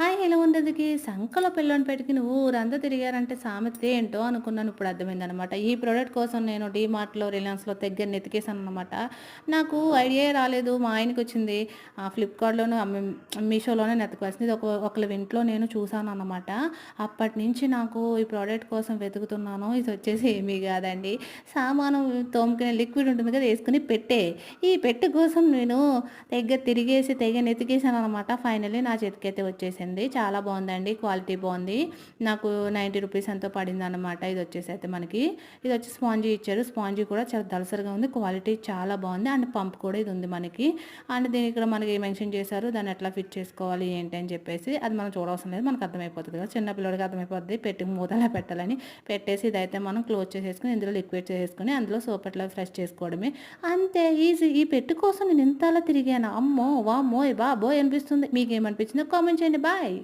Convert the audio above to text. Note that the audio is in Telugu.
హాయ్ హలో ఉండదుకి సంకల పిల్లని పెట్టుకుని ఊరంతా తిరిగారంటే సామెత ఏంటో అనుకున్నాను. ఇప్పుడు అర్థమైందనమాట ఈ ప్రోడక్ట్ కోసం నేను డీమార్ట్లో రిలయన్స్లో దగ్గర నెతికేసాను అనమాట నాకు ఐడియా రాలేదు మా ఆయనకి వచ్చింది. ఫ్లిప్కార్ట్లోనూ మీషోలోనే నెతకాల్సింది ఇది ఒక ఒకళ్ళ ఇంట్లో నేను చూసాను అనమాట అప్పటి నుంచి నాకు ఈ ప్రోడక్ట్ కోసం వెతుకుతున్నాను. ఇది వచ్చేసి ఏమీ కాదండి. సామాను తోముకునే లిక్విడ్ ఉంటుంది కదా వేసుకుని పెట్టే. ఈ పెట్టె కోసం నేను దగ్గర తిరిగేసి తెగ నెతికేసాను అనమాట ఫైనల్లీ నా చేతికైతే వచ్చేసింది. చాలా బాగుందండి. క్వాలిటీ బాగుంది. నాకు నైంటీ రూపీస్ ఎంతో పడింది అనమాట ఇది వచ్చేసి అయితే మనకి. ఇది వచ్చి స్పాంజీ ఇచ్చారు. స్పాంజీ కూడా చాలా దలసరిగా ఉంది. క్వాలిటీ చాలా బాగుంది. అండ్ పంప్ కూడా ఇది ఉంది మనకి. అండ్ దీని ఇక్కడ మనకి మెన్షన్ చేశారు. దాన్ని ఎట్లా ఫిట్ చేసుకోవాలి ఏంటి అని చెప్పేసి. అది మనం చూడవసరం లేదు. మనకు అర్థమైపోతుంది కదా. చిన్నపిల్లడికి అర్థమైపోతుంది పెట్టి మూతలా పెట్టాలని. పెట్టేసి ఇదైతే మనం క్లోజ్ చేసేసుకుని ఇందులో లిక్విడ్ చేసేసుకుని అందులో సోప్ ఎట్లా ఫ్రెష్ చేసుకోవడమే. అంతే ఈజీ. ఈ పెట్టు కోసం నేను ఇంతలా తిరిగాను? అమ్మో వామ్మో బాబోయ్ అనిపిస్తుంది. మీకు ఏమనిపించిందో కామెంట్ చేయండి. Bye Bye.